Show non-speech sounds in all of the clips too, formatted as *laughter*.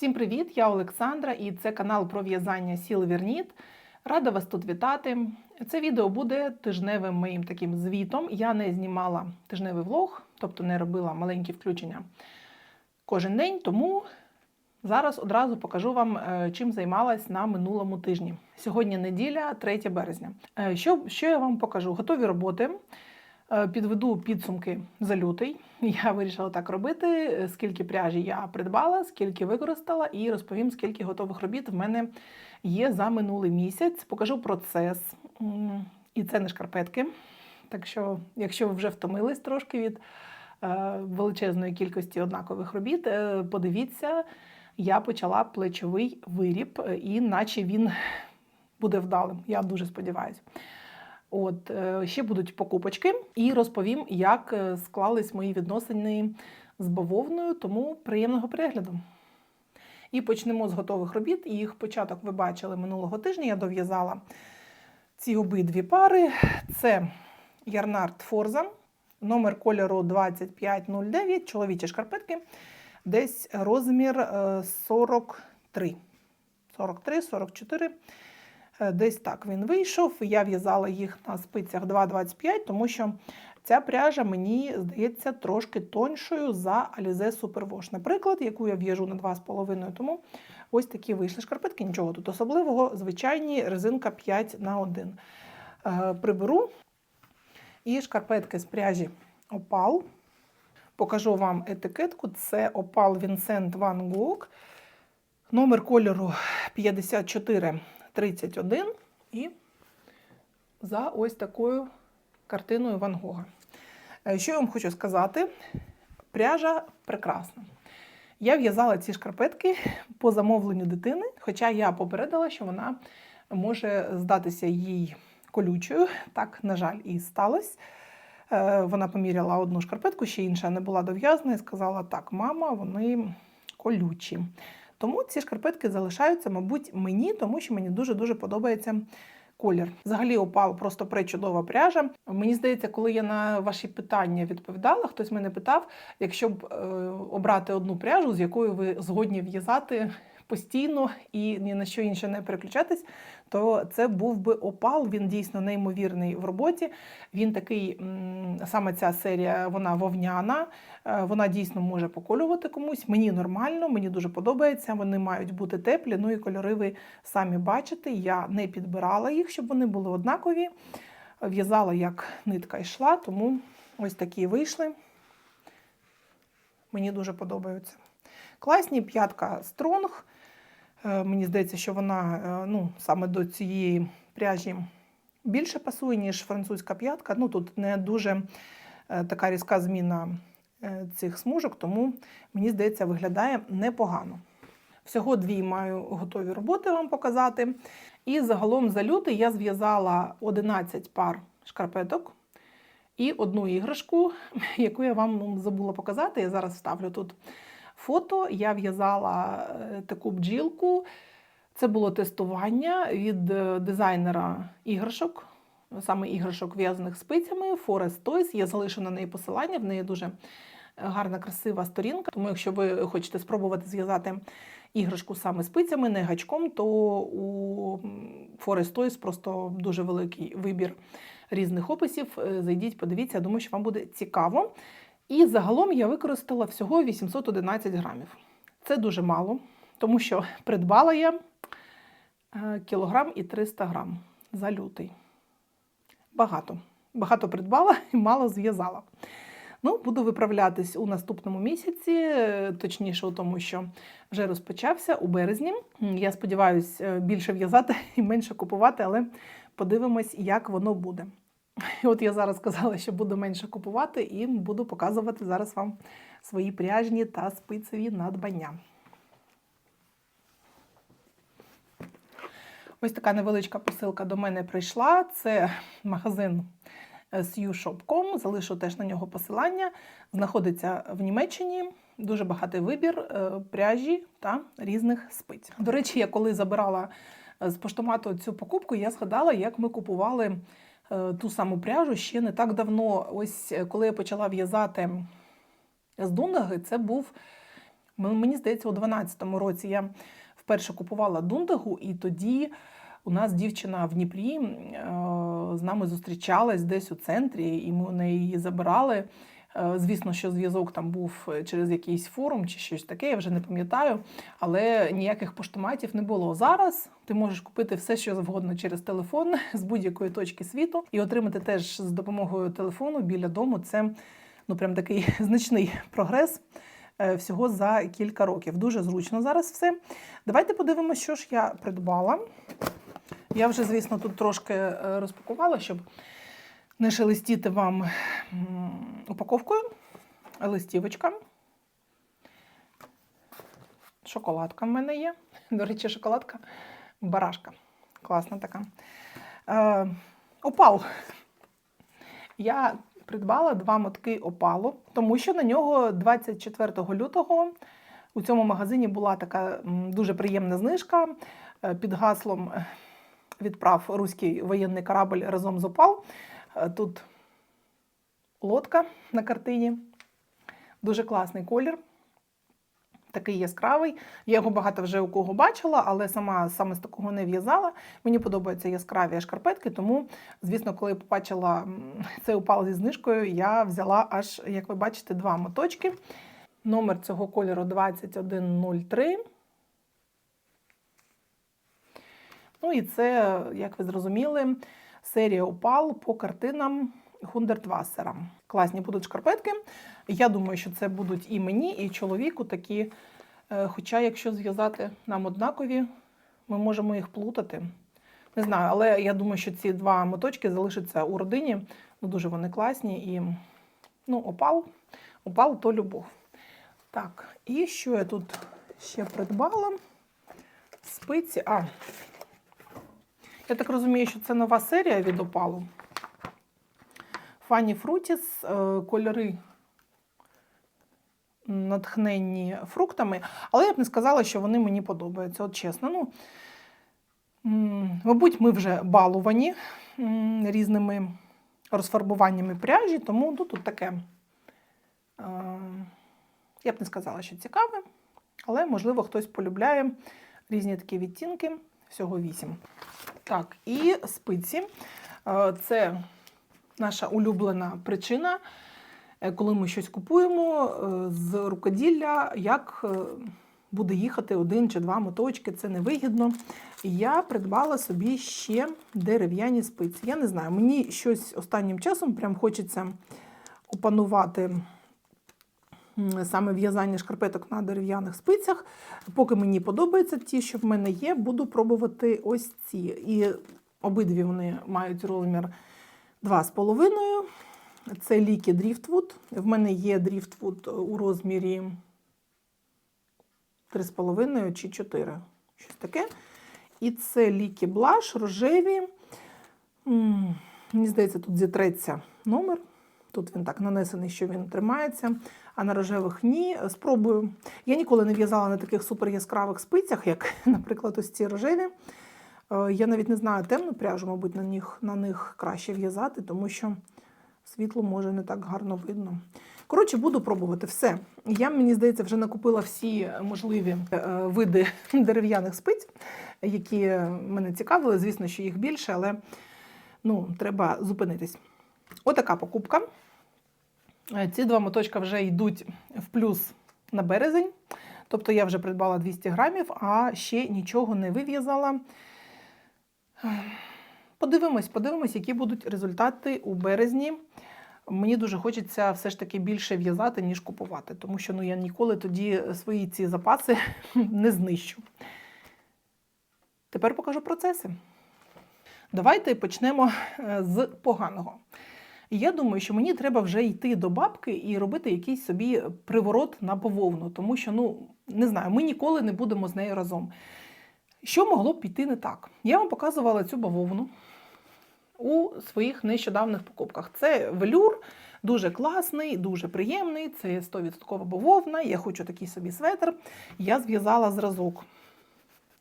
Всім привіт! Я Олександра і це канал про в'язання сіл Вірніт. Рада вас тут вітати. Це відео буде тижневим моїм таким звітом. Я не знімала тижневий влог, тобто не робила маленькі включення кожен день, тому зараз одразу покажу вам, е, чим займалась на минулому тижні. Сьогодні неділя, 3 березня. Е, Що, що я вам покажу? Готові роботи. Е, Підведу підсумки за лютий. Я вирішила так робити. е, Скільки пряжі я придбала, скільки використала, і розповім, скільки готових робіт в мене є за минулий місяць. Покажу процес. І це не шкарпетки. Так що, якщо ви вже втомились трошки від е, величезної кількості однакових робіт, подивіться, я почала плечовий виріб, і наче він буде вдалим. Я дуже сподіваюся. От е, ще будуть покупочки, і розповім, як е, склались мої відносини з бавовною, тому приємного перегляду. І почнемо з готових робіт. Їх початок ви бачили минулого тижня. Я дов'язала ці обидві пари. Це Ярнард Форза, номер кольору 2509, чоловічі шкарпетки, десь розмір е, 43. 43-44. Е, Десь так він вийшов. Я в'язала їх на спицях 2,25, тому що ця пряжа мені здається трошки тоншою за Alize Superwash. Наприклад, яку я в'яжу на 2,5, тому ось такі вийшли шкарпетки. Нічого тут особливого. Звичайні резинка 5 на 1. Е, Приберу. І шкарпетки з пряжі Opal. Покажу вам етикетку. Це Opal Vincent Van Gogh. Номер кольору 5431 і за ось такою картиною Ван Гога. Е, Що я вам хочу сказати? Пряжа прекрасна. Я в'язала ці шкарпетки по замовленню дитини, хоча я попередила, що вона може здатися їй колючою. Так, на жаль, і сталося. Е, Вона поміряла одну шкарпетку, ще інша не була дов'язана і сказала: так, мама, вони колючі. Тому ці шкарпетки залишаються, мабуть, мені, тому що мені дуже-дуже подобається колір. Взагалі, опал просто пречудова пряжа. Мені здається, коли я на ваші питання відповідала, хтось мене питав, якщо б е, обрати одну пряжу, з якою ви згодні в'язати постійно і ні на що інше не переключатись, то це був би опал. Він дійсно неймовірний в роботі. Він такий, саме ця серія, вона вовняна. Е, Вона дійсно може поколювати комусь. Мені нормально, мені дуже подобається. Вони мають бути теплі. Ну і кольори ви самі бачите. Я не підбирала їх, щоб вони були однакові. В'язала як нитка йшла, тому ось такі вийшли. Мені дуже подобаються. Класні п'ятка стронг. Е, Мені здається, що вона е, ну, саме до цієї пряжі більше пасує, ніж французька п'ятка. Ну, тут не дуже е, така різка зміна цих смужок, тому мені здається, виглядає непогано. Всього дві маю готові роботи вам показати. І загалом за лютий я зв'язала 11 пар шкарпеток і одну іграшку, *laughs* яку я вам забула показати. Я зараз ставлю тут фото. Я в'язала е, таку бджілку. Це було тестування від е, дизайнера іграшок, саме іграшок в'язаних спицями Forest Toys. Я залишу на неї посилання, в неї дуже гарна, красива сторінка. Тому, якщо ви хочете спробувати зв'язати іграшку саме спицями, не гачком, то у Forest Toys просто дуже великий вибір різних описів. Е, Зайдіть, подивіться, я думаю, що вам буде цікаво. І загалом я використала всього 811 грамів. Це дуже мало, тому що придбала я е, кілограм і 300 грам за лютий. Багато. Багато придбала і мало зв'язала. Ну, буду виправлятись у наступному місяці, е, точніше, у тому, що вже розпочався у березні. Я сподіваюся більше в'язати і менше купувати, але подивимось, як воно буде. І *laughs* от я зараз сказала, що буду менше купувати, і буду показувати зараз вам свої пряжні та спицеві надбання. Ось така невеличка посилка до мене прийшла. Це магазин SUShop.com, залишу теж на нього посилання. Знаходиться в Німеччині. Дуже багатий вибір е, пряжі та різних спиць. До речі, я коли забирала з поштомату цю покупку, я згадала, як ми купували е, ту саму пряжу ще не так давно. Ось е, коли я почала в'язати з Дундаги, це був Мені здається, у 12-му році я вперше купувала дундагу, і тоді у нас дівчина в Дніпрі е, з нами зустрічалась десь у центрі, і ми у неї її забирали. Е, Звісно, що зв'язок там був е, через якийсь форум чи щось таке, я вже не пам'ятаю, але ніяких поштоматів не було. Зараз ти можеш купити все, що завгодно через телефон *laughs* з будь-якої точки світу і отримати теж з допомогою телефону біля дому. Це ну прям такий *laughs* значний прогрес е, всього за кілька років. Дуже зручно зараз все. Давайте подивимося, що ж я придбала. Я вже, звісно, тут трошки розпакувала, щоб не шелестіти вам упаковкою. Листівочка. Шоколадка в мене є. До речі, шоколадка барашка. Класна така. Е, опал. Я придбала два мотки опалу, тому що на нього 24 лютого у цьому магазині була така дуже приємна знижка е, під гаслом відправ руський воєнний корабль разом з опал. Е, Тут лодка на картині. Дуже класний колір. Такий яскравий. Я його багато вже у кого бачила, але сама саме з такого не в'язала. Мені подобаються яскраві шкарпетки, тому, звісно, коли я побачила цей упал зі знижкою, я взяла аж, як ви бачите, два моточки. Номер цього кольору 2103. Ну і це, як ви зрозуміли, серія опал по картинам Хундертвассера. Класні будуть шкарпетки. Я думаю, що це будуть і мені, і чоловіку такі. Е, Хоча, якщо зв'язати нам однакові, ми можемо їх плутати. Не знаю, але я думаю, що ці два моточки залишаться у родині. Ну, дуже вони класні. І ну, опал, опал то любов. Так, і що я тут ще придбала? Спиці. А, я так розумію, що це нова серія від опалу. Фані Фрутіс, е, кольори натхненні фруктами, але я б не сказала, що вони мені подобаються. От чесно. Ну, мабуть, ми вже балувані різними розфарбуваннями пряжі, тому ну, тут таке. е, Я б не сказала, що цікаве, але, можливо, хтось полюбляє різні такі відтінки, всього вісім. Так, і спиці. Е, Це наша улюблена причина, е, коли ми щось купуємо е, з рукоділля, як буде їхати один чи два моточки, це невигідно. Я придбала собі ще дерев'яні спиці. Я не знаю, мені щось останнім часом прям хочеться опанувати саме в'язання шкарпеток на дерев'яних спицях. Поки мені подобаються ті, що в мене є, буду пробувати ось ці. І обидві вони мають розмір 2,5. Це ліки Driftwood. В мене є Driftwood у розмірі 3,5 чи 4. Щось таке. І це ліки Blush, рожеві. Мені здається, тут зітреться номер. Тут він так нанесений, що він тримається, а на рожевих ні. Спробую. Я ніколи не в'язала на таких супер яскравих спицях, як, *laughs* наприклад, ось ці рожеві. Е, Я навіть не знаю темну пряжу, мабуть, на них, на них краще в'язати, тому що світло може не так гарно видно. Коротше, буду пробувати все. Я, мені здається, вже накупила всі можливі е, види *laughs* дерев'яних спиць, які мене цікавили. Звісно, що їх більше, але ну, треба зупинитись. Отака покупка. Е, Ці два моточка вже йдуть в плюс на березень. Тобто я вже придбала 200 грамів, а ще нічого не вив'язала. Подивимось, подивимось, які будуть результати у березні. Мені дуже хочеться все ж таки більше в'язати, ніж купувати, тому що ну, я ніколи тоді свої ці запаси *laughs* не знищу. Тепер покажу процеси. Давайте почнемо е, з поганого. Я думаю, що мені треба вже йти до бабки і робити якийсь собі приворот на бавовну, тому що, ну, не знаю, ми ніколи не будемо з нею разом. Що могло б піти не так? Я вам показувала цю бавовну у своїх нещодавних покупках. Це велюр, дуже класний, дуже приємний. Це 100% бавовна. Я хочу такий собі светр. Я зв'язала зразок,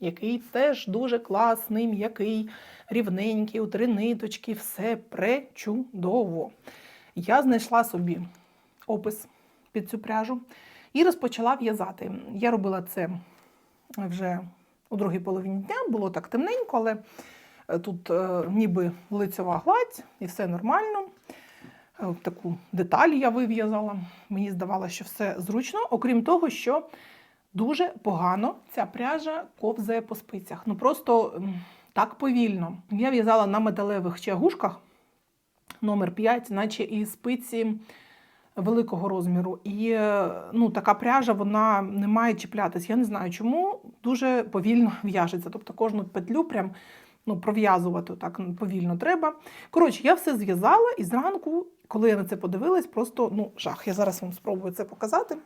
який теж дуже класний, м'який, рівненький, у три ниточки, все пречудово. Я знайшла собі опис під цю пряжу. і розпочала в'язати. Я робила це вже у другій половині дня, було так темненько, але е, тут е, ніби лицьова гладь і все нормально. Е, Таку деталь я вив'язала. Мені здавалося, що все зручно, окрім того, що дуже погано ця пряжа ковзає по спицях. Ну просто так повільно. Я в'язала на металевих чагушках номер 5, наче і спиці великого розміру. І е, ну, така пряжа вона не має чіплятись. Я не знаю чому дуже повільно *laughs* в'яжеться. Тобто кожну петлю прям ну, пров'язувати так повільно треба. Коротше, я все зв'язала і зранку, коли я на це подивилась, просто ну, жах. Я зараз вам спробую це показати.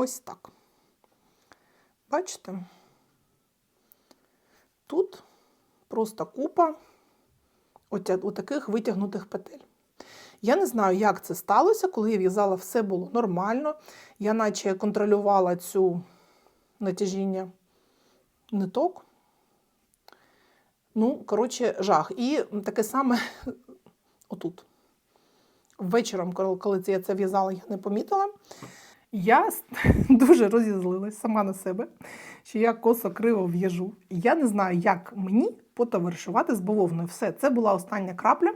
Ось так. Бачите? Тут просто купа отаких витягнутих петель. Я не знаю, як це сталося, коли я в'язала, все було нормально. Я наче контролювала цю натяжіння ниток. Ну, коротше, жах. І таке саме *laughs* отут. Коли коли я це в'язала, я не помітила. Я *laughs* дуже розізлилась сама на себе, що я косо криво в'яжу. Я не знаю, як мені потоваришувати з бавовною. Все, це була остання крапля.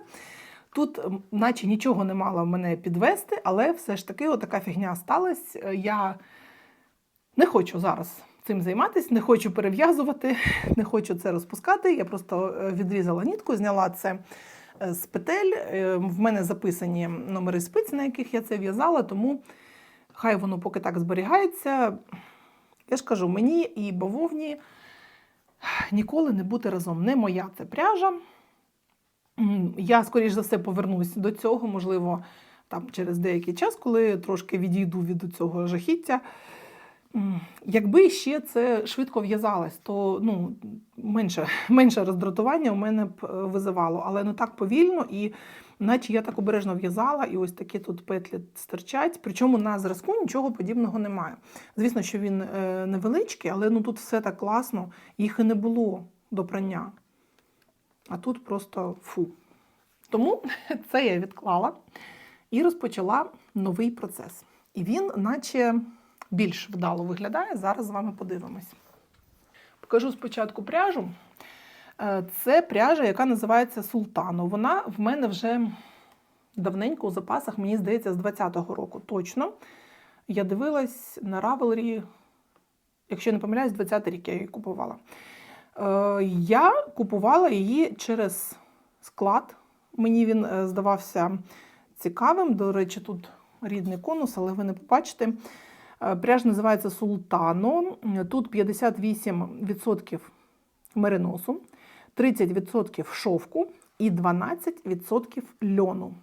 Тут, наче нічого не мало мене підвести, але все ж таки така фігня сталася. Е, Я не хочу зараз цим займатися, не хочу перев'язувати, *laughs* не хочу це розпускати. Я просто е, відрізала нітку, зняла це е, з петель. В мене записані номери спиць, на яких я це в'язала, тому хай воно поки так зберігається. Я ж кажу, мені і бавовні ніколи не бути разом. Не моя це пряжа. Я, скоріш за все, повернусь до цього, можливо, там через деякий час, коли трошки відійду від цього жахіття. Якби ще це швидко в'язалось, то ну, менше, менше роздратування у мене б е, визивало. Але ну так повільно, і наче я так обережно в'язала, і ось такі тут петлі стирчать. Причому на зразку нічого подібного немає. Звісно, що він е, невеличкий, але ну тут все так класно, їх і не було до прання. А тут просто фу. Тому *laughs* це я відклала і розпочала новий процес. І він, наче, більш вдало виглядає. Зараз з вами подивимось. Покажу спочатку пряжу. Е, Це пряжа, яка називається Султано. Вона в мене вже давненько у запасах, мені здається, з 20-го року. Точно. Я дивилась на Ravelry, якщо не помиляюсь, 20-й рік я її купувала. Е, Я купувала її через склад. Мені він е, здавався цікавим. До речі, тут рідний конус, але ви не побачите. Пряж називається Султано. Тут 58% мериносу, 30% шовку і 12% льону.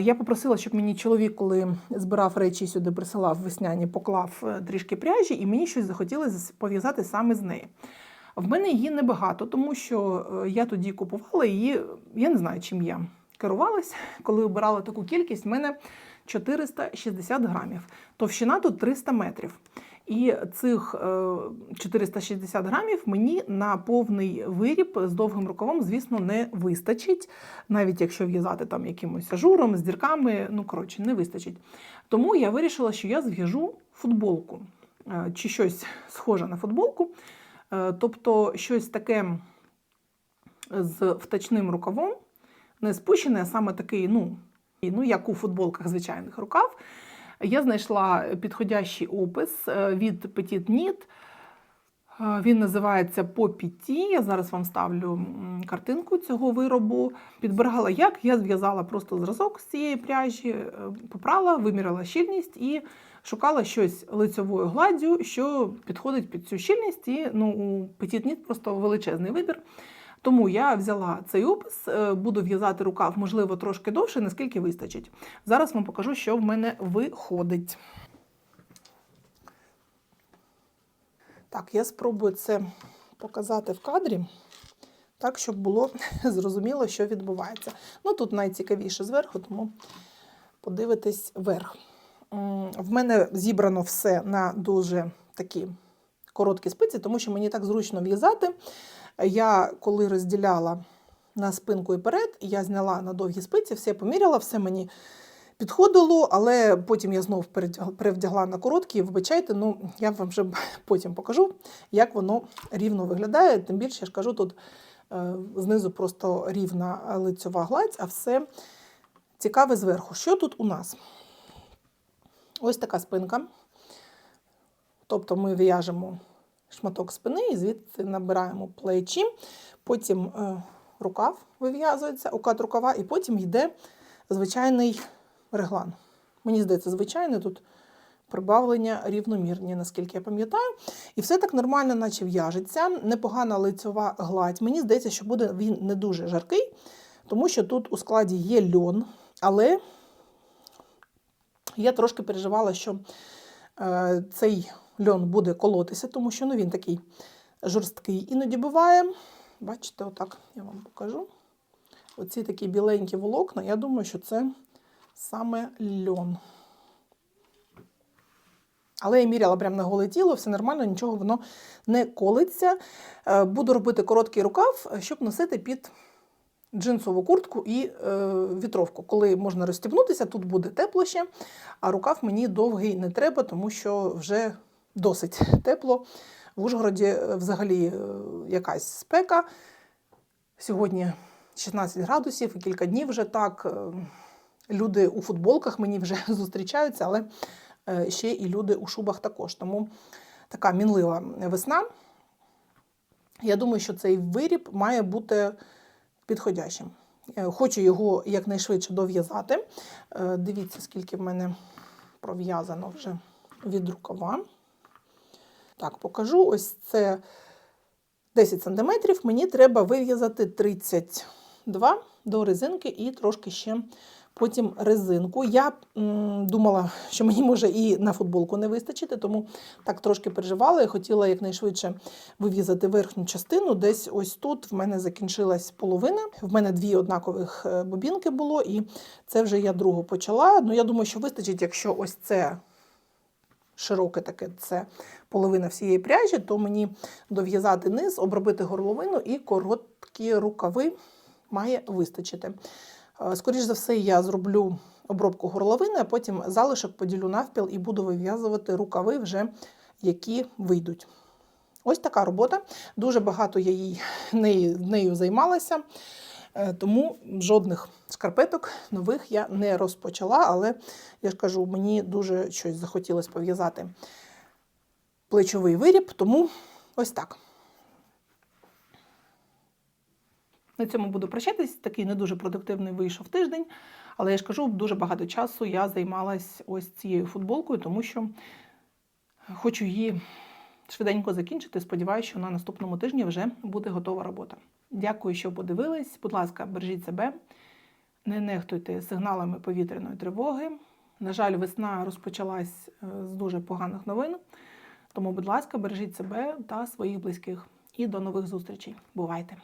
Я попросила, щоб мені чоловік, коли збирав речі сюди, присилав весняні, поклав е, трішки пряжі, і мені щось захотілося пов'язати саме з неї. В мене її небагато, тому що е, я тоді купувала її, я не знаю, чим я керувалась, коли обирала таку кількість. В мене 460 грамів. Товщина тут 300 метрів. І цих е, 460 грамів мені на повний виріб з довгим рукавом, звісно, не вистачить, навіть якщо в'язати там якимось ажуром, з дірками, ну коротше, не вистачить. Тому я вирішила, що я зв'яжу футболку е, чи щось схоже на футболку. Е, Тобто щось таке з втачним рукавом, не спущене, а саме такий, ну, ну, як у футболках звичайних рукав. Я знайшла підходящий опис е, від Petit Knit. Е, Він називається Попіті. Я зараз вам ставлю картинку цього виробу. Підбирала, як я зв'язала просто зразок з цієї пряжі, е, попрала, виміряла щільність і шукала щось лицьовою гладдю, що підходить під цю щільність. І ну, у Petit Knit просто величезний вибір. Тому я взяла цей опис, е, буду в'язати рукав, можливо, трошки довше, наскільки вистачить. Зараз вам покажу, що в мене виходить. Так, я спробую це показати в кадрі, так, щоб було *laughs* зрозуміло, що відбувається. Ну, тут найцікавіше зверху, тому подивитись вверх. В мене зібрано все на дуже такі короткі спиці, тому що мені так зручно в'язати. Я коли розділяла на спинку і перед, я зняла на довгі спиці, все поміряла, все мені підходило, але потім я знов перевдягла на короткі. Вибачайте, ну я вам вже *laughs* потім покажу, як воно рівно виглядає. Тим більше я ж кажу, тут е, знизу просто рівна лицьова гладь, а все цікаве зверху. Що тут у нас? Ось така спинка. Тобто ми в'яжемо шматок спини і звідси набираємо плечі, потім е, рукав вив'язується, окат рукава, і потім йде звичайний реглан. Мені здається, звичайний тут прибавлення рівномірні, наскільки я пам'ятаю. І все так нормально, наче в'яжеться. Непогана лицьова гладь. Мені здається, що буде він не дуже жаркий, тому що тут у складі є льон, але я трошки переживала, що е, цей льон буде колотися, тому що ну, він такий жорсткий іноді буває. Бачите, отак я вам покажу. Оці такі біленькі волокна, я думаю, що це саме льон. Але я міряла прямо на голе тіло, все нормально, нічого воно не колиться. Е, Буду робити короткий рукав, е, щоб носити під джинсову куртку і е, вітровку. Коли можна розстібнутися, тут буде тепло ще, а рукав мені довгий не треба, тому що вже досить тепло. В Ужгороді е, взагалі е, якась спека. Сьогодні 16 градусів і кілька днів вже так. Е, Люди у футболках мені вже *laughs* зустрічаються, але ще і люди у шубах також. Тому така мінлива весна. Я думаю, що цей виріб має бути підходящим. Хочу його якнайшвидше дов'язати. Дивіться, скільки в мене пров'язано вже від рукава. Так, покажу. Ось це 10 см. Мені треба вив'язати 32 до резинки і трошки ще потім резинку. Я м, думала, що мені може і на футболку не вистачити, тому так трошки переживала і хотіла якнайшвидше вив'язати верхню частину. Десь ось тут в мене закінчилась половина. В мене дві однакових е, бобінки було, і це вже я другу почала. Ну, я думаю, що вистачить, якщо ось це широке таке, це половина всієї пряжі, то мені дов'язати низ, обробити горловину і короткі рукави має вистачити. Е, Скоріш за все, я зроблю обробку горловини, а потім залишок поділю навпіл і буду вив'язувати рукави, вже які вийдуть. Ось така робота. Дуже багато я їй, нею, нею займалася, тому жодних шкарпеток нових я не розпочала, але я ж кажу, мені дуже щось захотілося пов'язати плечовий виріб, тому ось так. На цьому буду прощатись. Такий не дуже продуктивний вийшов тиждень, але я ж кажу, дуже багато часу я займалась ось цією футболкою, тому що хочу її швиденько закінчити. Сподіваюся, що на наступному тижні вже буде готова робота. Дякую, що подивились. Будь ласка, бережіть себе, не нехтуйте сигналами повітряної тривоги. На жаль, весна розпочалась е, з дуже поганих новин. Тому, будь ласка, бережіть себе та своїх близьких. І до нових зустрічей. Бувайте!